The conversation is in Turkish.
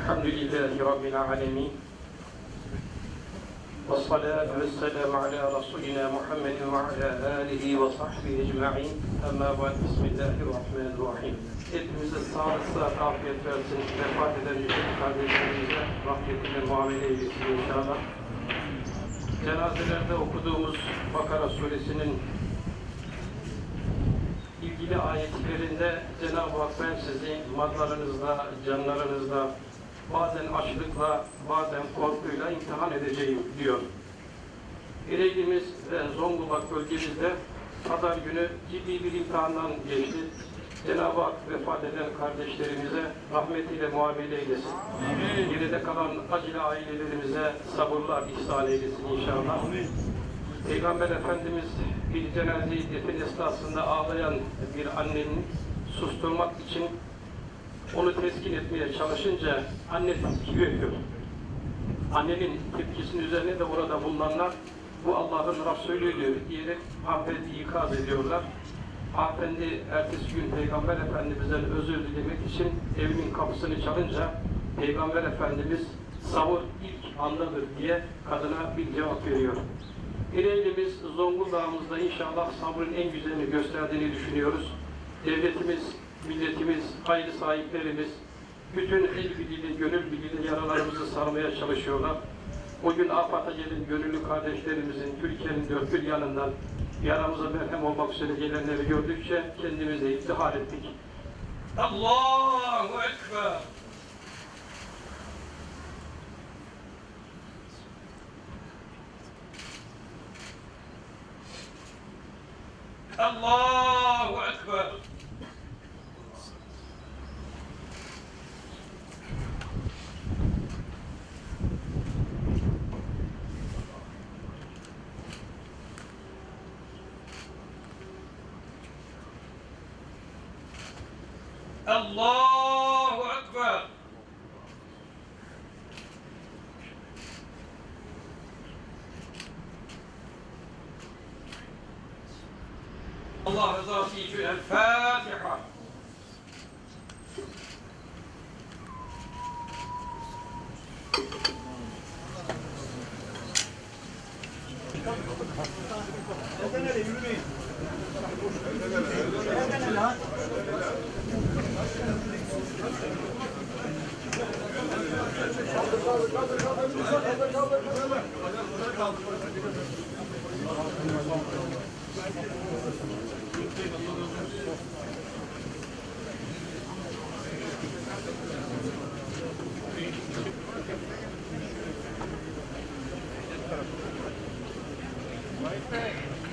لله رب العالمين والصلاة والسلام على رسولنا محمد وعلى آله وصحبه أجمعين أما بعد بسم الله الرحمن الرحيم Hepimize sağlık, sıhhat, afiyet versin. Vefat eden bütün kardeşlerimize rahmetiyle muamele eylesin inşallah. Cenazelerde okuduğumuz Bakara suresinin ilgili ayetlerinde Cenab-ı Hak ben sizi mallarınızla, canlarınızla, bazen açlıkla, bazen korkuyla imtihan edeceğim diyor. Ereğlimiz ve Zonguldak bölgemizde pazar günü ciddi bir imtihandan geçti. Cenab-ı Hak vefat eden kardeşlerimize rahmetiyle muamele eylesin. Geride kalan acile ailelerimize sabırlar ihsan eylesin inşallah. Peygamber Efendimiz bir cenazeyi defin esnasında ağlayan bir annenin susturmak için onu teskin etmeye çalışınca anne tepki veriyor. Annenin tepkisinin üzerine de orada bulunanlar bu Allah'ın Resulü'dür diyerek hanımefendi ikaz ediyorlar. Hanımefendi ertesi gün Peygamber Efendimiz'den özür dilemek için evinin kapısını çalınca Peygamber Efendimiz sabır ilk andadır diye kadına bir cevap veriyor. Ereğlimiz Zonguldak'ımızda inşallah sabrın en güzelini gösterdiğini düşünüyoruz. Devletimiz, milletimiz, hayır sahiplerimiz bütün el birliğiyle, gönül birliğiyle yaralarımızı sarmaya çalışıyorlar. Bugün AFAD'a gelen gönüllü kardeşlerimizin Türkiye'nin dört bir yanından yaramıza merhem olmak üzere gelenleri gördükçe kendimize iftihar ettik. Allahu Ekber! Allahu Ekber! الله أكبر الله أكبر في الفاتحة Thank you. Right there.